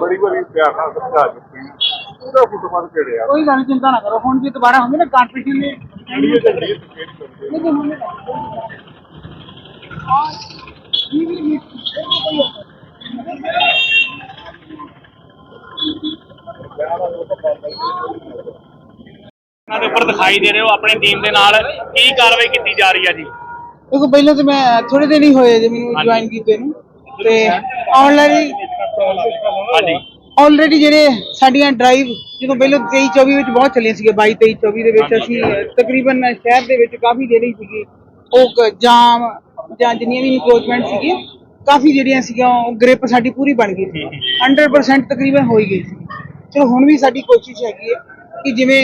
ਬੜੀ ਬੜੀ ਪਿਆਰ ਨਾਲ ਸਮਝਾ ਦਿੱਤੀ। ਪੂਰਾ ਫੁੱਟਬਾਲ ਖੇਡਿਆ। ਕੋਈ ਗੱਲ ਨੀ, ਚਿੰਤਾ ਨਾ ਕਰੋ। ਹੁਣ ਜੇ ਦੁਬਾਰਾ ਹੁੰਦੀ ਨਾ ਕੰਪੀਟੀਸ਼ਨ ਕਰਦੇ ਹੁਣ ਉਹਨਾਂ ਦੇ ਉੱਪਰ ਦਿਖਾਈ ਦੇ ਰਹੇ ਹੋ ਆਪਣੀ ਟੀਮ ਦੇ ਨਾਲ ਕੀ ਕਾਰਵਾਈ ਕੀਤੀ ਜਾ ਰਹੀ ਹੈ ਜੀ? ਦੇਖੋ ਪਹਿਲਾਂ ਤੇ ਮੈਂ ਥੋੜੇ ਦਿਨ ਹੀ ਹੋਏ ਜੇ ਮੈਨੂੰ ਜੁਆਇਨ ਕੀਤੇ ਨੂੰ। ਤੇ ਆਨਲਾਈਨ ਹਾਂਜੀ। ਆਲਰੇਡੀ ਜਿਹੜੇ ਸਾਡੀਆਂ ਡਰਾਈਵ ਜਦੋਂ ਪਹਿਲਾਂ 23 24 ਵਿੱਚ ਬਹੁਤ ਚੱਲੀਆਂ ਸੀਗੇ 22 23 24 ਦੇ ਵਿੱਚ ਅਸੀਂ ਤਕਰੀਬਨ ਸ਼ਹਿਰ ਦੇ ਵਿੱਚ ਕਾਫੀ ਜਿਹੜੀ ਸੀਗੀ ਉਹ ਕ- ਜਾਮ ਜਾਂ ਜਿੰਨੀਆਂ ਵੀ ਇਨਕਰੋਚਮੈਂਟ ਸੀਗੀ ਕਾਫੀ ਜਿਹੜੀਆਂ ਸੀਗੀਆਂ ਉਹ ਗ੍ਰਿਪ ਸਾਡੀ ਪੂਰੀ ਬਣ ਗਈ ਸੀ। 100% ਤਕਰੀਬਨ ਹੋ ਹੀ ਗਈ ਸੀ। ਚਲੋ ਹੁਣ ਵੀ ਸਾਡੀ ਕੋਸ਼ਿਸ਼ ਹੈਗੀ ਹੈ ਕਿ ਜਿਵੇਂ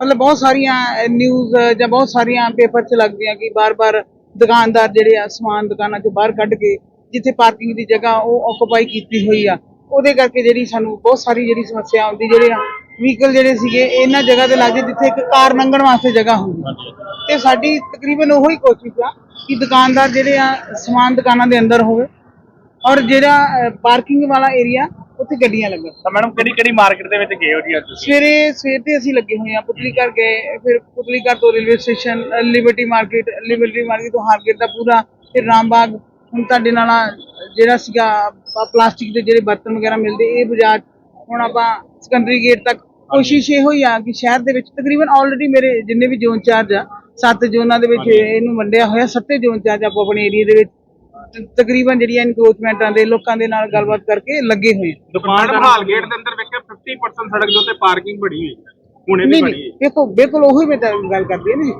ਮਤਲਬ ਬਹੁਤ ਸਾਰੀਆਂ ਨਿਊਜ਼ ਜਾਂ ਬਹੁਤ ਸਾਰੀਆਂ ਪੇਪਰ 'ਚ ਲੱਗਦੀਆਂ ਕਿ ਬਾਰ-ਬਾਰ ਦੁਕਾਨਦਾਰ ਜਿਹੜੇ ਆ ਸਮਾਨ ਦੁਕਾਨਾਂ 'ਚੋਂ ਬਾਹਰ ਕੱਢ ਕੇ ਜਿੱਥੇ ਪਾਰਕਿੰਗ ਦੀ ਜਗ੍ਹਾ ਉਹ ਆਕੂਪਾਈ ਕੀਤੀ ਹੋਈ ਆ ਉਹਦੇ ਕਰਕੇ ਜਿਹੜੀ ਸਾਨੂੰ ਬਹੁਤ ਸਾਰੀ ਜਿਹੜੀ ਸਮੱਸਿਆ ਆਉਂਦੀ ਜਿਹੜੇ ਆ ਵਹੀਕਲ ਜਿਹੜੇ ਸੀਗੇ ਇਹਨਾਂ ਜਗ੍ਹਾ ਤੇ ਲੱਗਦੇ ਜਿੱਥੇ ਇੱਕ ਕਾਰ ਲੰਘਣ ਵਾਸਤੇ ਜਗ੍ਹਾ ਹੁੰਦੀ। ਤੇ ਸਾਡੀ ਤਕਰੀਬਨ ਉਹੀ ਕੋਸ਼ਿਸ਼ ਆ ਕਿ ਦੁਕਾਨਦਾਰ ਜਿਹੜੇ ਆ ਸਮਾਨ ਦੁਕਾਨਾਂ ਦੇ ਅੰਦਰ ਹੋਵੇ ਔਰ ਜਿਹੜਾ ਪਾਰਕਿੰਗ ਵਾਲਾ ਏਰੀਆ ਉੱਥੇ ਗੱਡੀਆਂ ਲੱਗਣ। ਤਾਂ ਮੈਡਮ ਕਿਹੜੀ ਕਿਹੜੀ ਮਾਰਕੀਟ ਦੇ ਵਿੱਚ ਗਏ ਹੋ ਜੀ ਅੱਜ? ਤੁਸੀਂ ਸਵੇਰੇ ਸਵੇਰ ਤੇ ਅਸੀਂ ਲੱਗੇ ਹੋਏ ਆ ਪੁਤਲੀ ਘਰ ਗਏ ਫਿਰ ਪੁਤਲੀ ਘਰ ਤੋਂ railway station liberty market liberty market ਤੋਂ ਹਾਰਗੇਟ ਦਾ ਪੂਰਾ ਫਿਰ ਰਾਮਬਾਗ ਹੁਣ ਤੁਹਾਡੇ ਨਾਲ ਜਿਹੜਾ ਸੀਗਾ ਪਲਾਸਟਿਕ ਦੇ ਜਿਹੜੇ ਬਰਤਨ ਵਗੈਰਾ ਮਿਲਦੇ ਇਹ ਬਾਜ਼ਾਰ ਹੁਣ ਆਪਾਂ ਸਿਕੰਦਰੀ ਗੇਟ ਤੱਕ ਕੋਸ਼ਿਸ਼ ਇਹੋ ਹੀ ਆ ਕਿ ਸ਼ਹਿਰ ਦੇ ਵਿੱਚ ਤਕਰੀਬਨ ਆਲਰੇਡੀ ਮੇਰੇ ਜਿੰਨੇ ਵੀ ਜ਼ੋਨ ਚਾਰਜ ਆ ਸੱਤ ਜ਼ੋਨਾਂ ਦੇ ਵਿੱਚ ਇਹਨੂੰ ਵੰਡਿਆ ਹੋਇਆ ਸੱਤੇ ਜ਼ੋਨ ਚਾਰਜ ਆਪਾਂ ਆਪਣੇ ਏਰੀਆ ਦੇ ਵਿੱਚ। ਤਕਰੀਬਨ ਜਿਹੜੀਆਂ ਇਨਕਰੋਚਮੈਂਟਾਂ ਦੇ ਲੋਕਾਂ ਦੇ ਨਾਲ ਗੱਲਬਾਤ ਕਰਕੇ ਲੱਗੇ ਹੋਏ ਆ। ਦੁਕਾਨਦਾਰ ਹਾਲ ਗੇਟ ਦੇ ਅੰਦਰ ਵੇਖਿਆ 50% ਸੜਕ ਦੇ ਉੱਤੇ ਪਾਰਕਿੰਗ ਬਣੀ ਹੋਈ ਹੈ। ਹੁਣੇ ਵੀ ਬਣੀ ਨਹੀਂ ਦੇਖੋ ਬਿਲਕੁਲ ਉਹੀ ਮੈਂ ਗੱਲ ਕਰਦੀ ਹਾਂ ਨਾ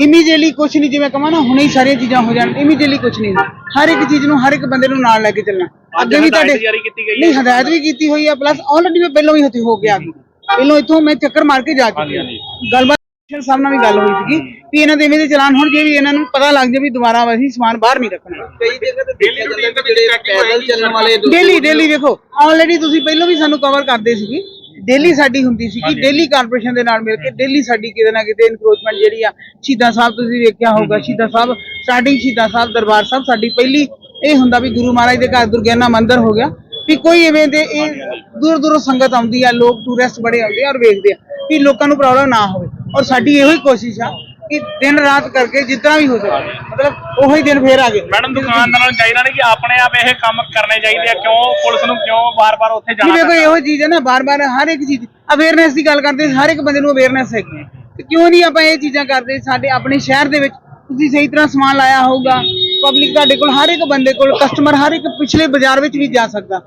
ਇਮੀਡੀਏਟਲੀ ਕੁਝ ਨਹੀਂ ਜਿਵੇਂ ਕਹਾਂ ਨਾ ਹੁਣੇ ਹੀ ਸਾਰੀਆਂ ਚੀਜ਼ਾਂ ਹੋ ਜਾਣ। ਇਮੀਡੀਏਟਲੀ ਕੁਝ ਨਹੀਂ ਹਰ ਇੱਕ ਚੀਜ਼ ਨੂੰ ਹਰ ਇੱਕ ਬੰਦੇ ਨੂੰ ਨਾਲ ਲੈ ਕੇ ਚੱਲਣਾ। ਅੱਗੇ ਵੀ ਤੁਹਾਡੇ। ਨਹੀਂ ਹਦਾਇਤ ਵੀ ਕੀਤੀ ਹੋਈ ਆ ਪਲੱਸ ਆਲਰੇਡੀ ਮੈਂ ਪਹਿਲਾਂ ਵੀ ਉੱਥੇ ਹੋ ਗਿਆ। ਸੀ ਪਹਿਲਾਂ ਇੱਥੋਂ ਮੈਂ ਚੱਕਰ ਮਾਰ ਕੇ ਜਾ ਚੁੱਕੀ ਗੱਲਬਾਤ ਸਾਹਿਬ ਨਾਲ ਵੀ ਗੱਲ ਹੋਈ ਸੀਗੀ ਵੀ ਇਹਨਾਂ ਦੇ ਇਵੇਂ ਦੇ ਚਲਾਨ ਹੋਣ ਜੇ ਵੀ ਇਹਨਾਂ ਨੂੰ ਪਤਾ ਲੱਗ ਜਾਵੇ ਵੀ ਦੁਬਾਰਾ ਅਸੀਂ ਸਮਾਨ ਬਾਹਰ ਨਹੀਂ ਰੱਖਣਾ। ਕਈ ਜਗ੍ਹਾ ਤੇ ਡੇਲੀ ਰੂਟੀਨ ਦੇ ਜਿਹੜੇ ਪੈਦਲ ਚੱਲਣ ਵਾਲੇ ਡੇਲੀ ਡੇਲੀ ਦੇਖੋ ਆਲਰੇਡੀ ਤੁਸੀਂ ਪਹਿਲਾਂ ਵੀ ਸਾਨੂੰ ਕਵਰ ਕਰਦੇ ਸੀਗੇ। ਡੇਲੀ ਸਾਡੀ ਹੁੰਦੀ ਸੀਗੀ ਡੇਲੀ ਕਾਰਪੋਰੇਸ਼ਨ ਦੇ ਨਾਲ ਮਿਲ ਕੇ ਡੇਲੀ ਸਾਡੀ ਕਿਤੇ ਨਾ ਕਿਤੇ ਇਨਕਰੋਚਮੈਂਟ ਜਿਹੜੀ ਆ ਸ਼ਹੀਦਾਂ ਸਾਹਿਬ ਤੁਸੀਂ ਵੇਖਿਆ ਹੋਊਗਾ ਸ਼ਹੀਦਾਂ ਸਾਹਿਬ ਸਟਾਰਟਿੰਗ ਸ਼ਹੀਦਾਂ ਸਾਹਿਬ ਦਰਬਾਰ ਸਾਹਿਬ ਸਾਡੀ ਪਹਿਲੀ ਇਹ ਹੁੰਦਾ ਵੀ ਗੁਰੂ ਮਹਾਰਾਜ ਦੇ ਘਰ ਦੁਰਗਿਆਨਾ ਮੰਦਿਰ ਹੋ ਗਿਆ ਵੀ ਕੋਈ ਐਵੇਂ ਦੇ ਇਹ ਦੂਰ ਦੂਰੋਂ ਸੰਗਤ ਆਉਂਦੀ ਆ ਲੋਕ ਟੂਰਿਸਟ ਬੜੇ ਆਉਂਦੇ ਆ ਔਰ ਵੇਖਦੇ ਆ ਵੀ ਲੋਕਾਂ ਨੂੰ ਪ੍ਰੋਬਲਮ ਨਾ ਹੋਵੇ। ਔਰ ਸਾਡੀ ਇਹੋ ਹੀ ਕੋਸ਼ਿਸ਼ ਆ ਕਿ ਦਿਨ ਰਾਤ ਕਰਕੇ ਜਿੱਦਾਂ ਵੀ ਹੋ ਸਕੇ। ਮਤਲਬ ਉਹੀ ਦਿਨ ਫੇਰ ਆ ਗਏ। ਮੈਡਮ ਦੁਕਾਨਦਾਰਾਂ ਨੂੰ ਚਾਹੀਦਾ ਨਹੀਂ ਕਿ ਆਪਣੇ ਆਪ ਇਹ ਕੰਮ ਕਰਨੇ ਚਾਹੀਦੇ ਆ। ਕਿਉਂ? ਪੁਲਿਸ ਨੂੰ ਕਿਉਂ ਵਾਰ-ਵਾਰ ਉੱਥੇ ਜਾਣਾ ਦੇਖੋ ਪੈਂਦਾ? ਇਹੋ ਚੀਜ਼ ਹੈ ਨਾ ਬਾਰ-ਬਾਰ ਹਰ ਇੱਕ ਚੀਜ਼ ਅਵੇਅਰਨੈਸ ਦੀ ਗੱਲ ਕਰਦੇ ਹਰ ਇੱਕ ਬੰਦੇ ਨੂੰ ਅਵੇਅਰਨੈਸ ਹੈਗੀ ਹੈ। ਤੇ ਕਿਉਂ ਨਹੀਂ ਆਪਾਂ ਇਹ ਚੀਜ਼ਾਂ ਕਰਦੇ? ਸਾਡੇ ਆਪਣੇ ਸ਼ਹਿਰ ਦੇ ਵਿੱਚ ਤੁਸੀਂ ਸਹੀ ਤਰ੍ਹਾਂ ਸਮਾਨ ਲਾਇਆ ਹੋਊਗਾ। ਪਬਲਿਕ ਤੁਹਾਡੇ ਕੋਲ ਹਰ ਇੱਕ ਬੰਦੇ ਕੋਲ ਕਸਟਮਰ ਹਰ ਇੱਕ ਪਿਛਲੇ ਬਾਜ਼ਾਰ ਵਿੱਚ ਵੀ ਜਾ ਸਕਦਾ।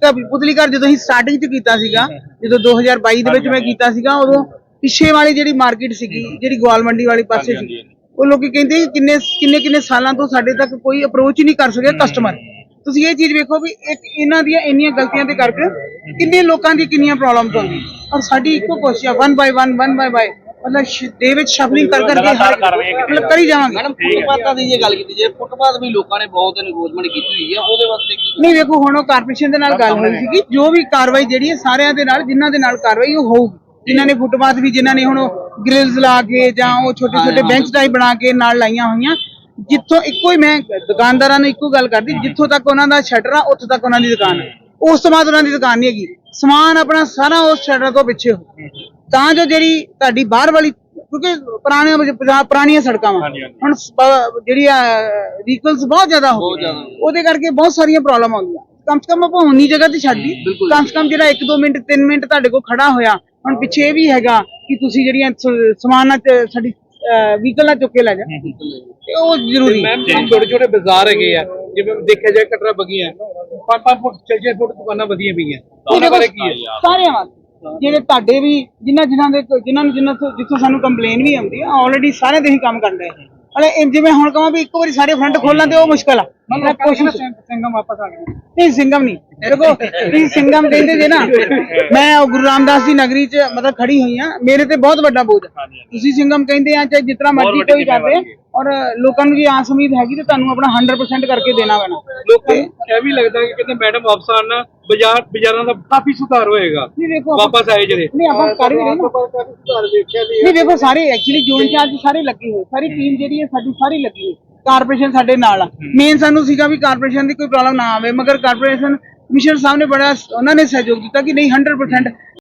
ਤਾਂ ਪੁਤਲੀ ਘਰ ਜਦੋਂ ਅਸੀਂ ਸਟਾਰਟਿੰਗ 'ਚ ਕੀਤਾ ਸੀਗਾ ਜਦੋਂ 2022 ਦੇ ਵਿੱਚ ਮੈਂ ਕੀਤਾ ਸੀਗਾ ਉਦੋਂ ਪਿੱਛੇ ਵਾਲੀ ਜਿਹੜੀ ਮਾਰਕੀਟ ਸੀਗੀ ਜਿਹੜੀ ਗੋਲ ਮੰਡੀ ਵਾਲੀ ਪਾਸੇ ਸੀ ਉਹ ਲੋਕੀ ਕਹਿੰਦੇ ਕਿ ਕਿੰਨੇ ਕਿੰਨੇ ਕਿੰਨੇ ਸਾਲਾਂ ਤੋਂ ਸਾਡੇ ਤੱਕ ਕੋਈ ਅਪਰੋਚ ਹੀ ਨਹੀਂ ਕਰ ਸਕਿਆ ਕਸਟਮਰ ਤੁਸੀਂ ਇਹ ਚੀਜ਼ ਵੇਖੋ ਵੀ ਇੱਕ ਇਹਨਾਂ ਦੀਆਂ ਇੰਨੀਆਂ ਗਲਤੀਆਂ ਦੇ ਕਰਕੇ ਕਿੰਨੇ ਲੋਕਾਂ ਦੀ ਕਿੰਨੀਆਂ ਪ੍ਰੋਬਲਮਸ ਆਉਂਦੀਆਂ ਔਰ ਸਾਡੀ ਇੱਕੋ ਕੋਸ਼ਿਸ਼ ਆ 1 ਬਾਈ 1 1 ਬਾਈ ਬਾਈ ਮਤਲਬ ਸ਼- ਦੇ ਵਿੱਚ ਸ਼ਫਲਿੰਗ ਕਰ ਕਰਕੇ ਹਰ ਮਤਲਬ ਕਰੀ ਜਾਵਾਂਗੇ। ਮੈਡਮ ਫੁੱਟਪਾਥਾਂ ਦੀ ਜੇ ਗੱਲ ਕੀਤੀ ਜੇ ਫੁੱਟਪਾਥ ਵੀ ਲੋਕਾਂ ਨੇ ਬਹੁਤ ਇਨਕਰੋਚਮੈਂਟ ਕੀਤੀ ਹੋਈ ਹੈ ਉਹਦੇ ਵਾਸਤੇ ਕੀ ਨਹੀਂ ਵੇਖੋ ਹੁਣ ਉਹ ਕਾਰਪੋਰੇਸ਼ਨ ਦੇ ਨਾਲ ਗੱਲ ਹੋਈ ਸੀਗੀ ਜੋ ਵੀ ਕਾਰਵਾਈ ਜਿਹੜੀ ਹੈ ਸਾਰਿਆਂ ਦੇ ਨਾਲ ਜਿਨ੍ਹਾਂ ਦੇ ਨਾਲ ਕਾਰਵਾਈ ਉਹ ਹੋਊਗੀ। ਜਿਨ੍ਹਾਂ ਨੇ ਫੁੱਟਪਾਥ ਵੀ ਜਿਨ੍ਹਾਂ ਨੇ ਹੁਣ ਗ੍ਰਿਲਸ ਲਾ ਕੇ ਜਾਂ ਉਹ ਛੋਟੇ ਛੋਟੇ ਬੈਂਚ ਟਾਈਪ ਬਣਾ ਕੇ ਨਾਲ ਲਾਈਆਂ ਹੋਈਆਂ। ਜਿੱਥੋਂ ਇੱਕੋ ਹੀ ਮੈਂ ਦੁਕਾਨਦਾਰਾਂ ਨੂੰ ਇੱਕੋ ਗੱਲ ਕਰਦੀ ਜਿੱਥੋਂ ਤੱਕ ਉਹਨਾਂ ਦਾ ਸ਼ਟਰ ਆ ਉੱਥੋਂ ਤੱਕ ਉਹਨਾਂ ਦੀ ਦੁਕਾਨ ਹੈ ਉਸ ਤੋਂ ਬਾਅਦ ਉਹਨਾਂ ਦੀ ਦੁਕਾਨ ਨਹੀਂ ਹੈਗੀ। ਸਮਾਨ ਆਪਣਾ ਸਾਰਾ ਉਸ ਸ਼ਟਰ ਤੋਂ ਪਿੱਛੇ ਹੋ ਤਾਂ ਜੋ ਜਿਹੜੀ ਤੁਹਾਡੀ ਬਾਹਰ ਵਾਲੀ ਕਿਉਂਕਿ ਪੁਰਾਣੇ ਪੁਰਾਣੀਆਂ ਸੜਕਾਂ ਵਾ। ਹੁਣ ਜਿਹੜੀ ਆ ਵਹੀਕਲਸ ਬਹੁਤ ਜ਼ਿਆਦਾ ਹੋ ਗਏ ਉਹਦੇ ਕਰਕੇ ਬਹੁਤ ਸਾਰੀਆਂ ਪ੍ਰੋਬਲਮ ਆਉਂਦੀਆਂ। ਕਮ ਸੇ ਕਮ ਆਪਾਂ ਉਨੀ ਜਗ੍ਹਾ ਤੇ ਛੱਡੀ ਕਮ ਸੇ ਕਮ ਜਿਹੜਾ 1 2 ਮਿੰਟ 3 ਮਿੰਟ ਤੁਹਾਡੇ ਕੋਲ ਖੜਾ ਹੋਇਆ ਹੁਣ ਪਿੱਛੇ ਇਹ ਵੀ ਹੈਗਾ ਕਿ ਤੁਸੀਂ ਜਿਹੜੀਆਂ ਸਮਾਨਾਂ ਸਾਡੀ ਵਹੀਕਲ ਨਾਲ ਚੁੱਕ ਕੇ ਲੈ ਜਾ ਤੇ ਉਹ ਜ਼ਰੂਰੀ। ਮੈਮ ਛੋਟੇ ਛੋਟੇ ਬਾਜ਼ਾਰ ਹੈਗੇ ਆ ਜਿਵੇਂ ਦੇਖਿਆ ਜਾਏ ਕਟਰਾ ਬਗੀਆਂ 5-5 ਫੁੱਟ 6-6 ਫੁੱਟ ਦੁਕਾਨਾਂ ਵਧੀਆਂ ਪਈਆਂ। ਉਹ ਉਹਨਾਂ ਬਾਰੇ ਕੀ ਹੈ? ਸਾਰਿਆਂ ਵਾਸਤੇ। ਜਿਹੜੇ ਤੁਹਾਡੇ ਵੀ ਜਿਨ੍ਹਾਂ ਜਿਨ੍ਹਾਂ ਦੇ ਜਿਨ੍ਹਾਂ ਨੂੰ ਜਿਨ੍ਹਾਂ ਜਿੱਥੋਂ ਸਾਨੂੰ ਕੰਪਲੇਨ ਵੀ ਆਉਂਦੀ ਆ ਆਲਰੇਡੀ ਸਾਰੇ ਦੇ ਹੀ ਕੰਮ ਕਰ ਰਹੇ ਹਲੇ ਇਹ ਜਿਵੇਂ ਹੁਣ ਕਹਾਂ ਵੀ ਇੱਕ ਵਾਰੀ ਸਾਰੇ ਫਰੰਟ ਖੋਲਾਂ ਤੇ ਉਹ ਮੁਸ਼ਕਲ ਆ। ਮੈਂ ਕੋਸ਼ਿਸ਼ ਸਿੰਘਮ ਵਾਪਸ ਆ ਗਿਆ ਨਹੀਂ ਸਿੰਘਮ ਨਹੀਂ। ਦੇਖੋ ਤੁਸੀਂ ਸਿੰਘਮ ਕਹਿੰਦੇ ਜੇ ਨਾ ਮੈਂ ਉਹ ਗੁਰੂ ਰਾਮਦਾਸ ਦੀ ਨਗਰੀ 'ਚ ਮਤਲਬ ਖੜੀ ਹੋਈ ਆ ਮੇਰੇ ਤੇ ਬਹੁਤ ਵੱਡਾ ਬੋਝ ਆ। ਤੁਸੀਂ ਸਿੰਘਮ ਕਹਿੰਦੇ ਆ ਚਾਹੇ ਜਿਤਨਾ ਮਰਜ਼ੀ ਕੋਈ ਕਰਦੇ ਔਰ ਲੋਕਾਂ ਨੂੰ ਜੀ ਆਸ ਉਮੀਦ ਹੈਗੀ ਤੇ ਤੁਹਾਨੂੰ ਆਪਣਾ 100% ਕਰਕੇ ਦੇਣਾ ਪੈਣਾ। ਲੋਕਾਂ ਨੂੰ ਇਹ ਵੀ ਲੱਗਦਾ ਕਿ ਕਹਿੰਦੇ ਮੈਡਮ ਵਾਪਸ ਆਉਣ ਨਾਲ ਬਾਜ਼ਾਰ ਬਾਜ਼ਾਰਾਂ ਦਾ ਕਾਫੀ ਸੁਧਾਰ ਹੋਏਗਾ। ਨਹੀਂ ਦੇਖੋ ਵਾਪਸ ਆਏ ਜਿਹੜੇ। ਨਹੀਂ ਆਪਾਂ ਕਰ ਵੀ ਰਹੇ ਨਾ। ਨਹੀਂ ਦੇਖੋ ਸਾਰੇ ਐਕਚੁਅਲੀ ਜੋਨ ਚਾਰਜ ਸਾਰੇ ਲੱਗੇ ਹੋਏ। ਸਾਰੀ ਟੀਮ ਜਿਹੜੀ ਹੈ ਸਾਡੀ ਸਾਰੀ ਲੱਗੀ ਹੋਈ। ਕਾਰਪੋਰੇਸ਼ਨ ਸਾਡੇ ਨਾਲ ਆ। ਮੇਨ ਸਾਨੂੰ ਸੀਗਾ ਵੀ ਕਾਰਪੋਰੇਸ਼ਨ ਦੀ ਕੋਈ ਪ੍ਰੋਬਲਮ ਨਾ ਆਵੇ ਮਗਰ ਕਾਰਪੋਰੇਸ਼ਨ ਕਮਿਸ਼ਨਰ ਸਾਹਿਬ ਨੇ ਬੜਾ ਉਹਨਾਂ ਨੇ ਸਹਿਯੋਗ ਦਿੱਤਾ ਕਿ ਨਹੀਂ 100%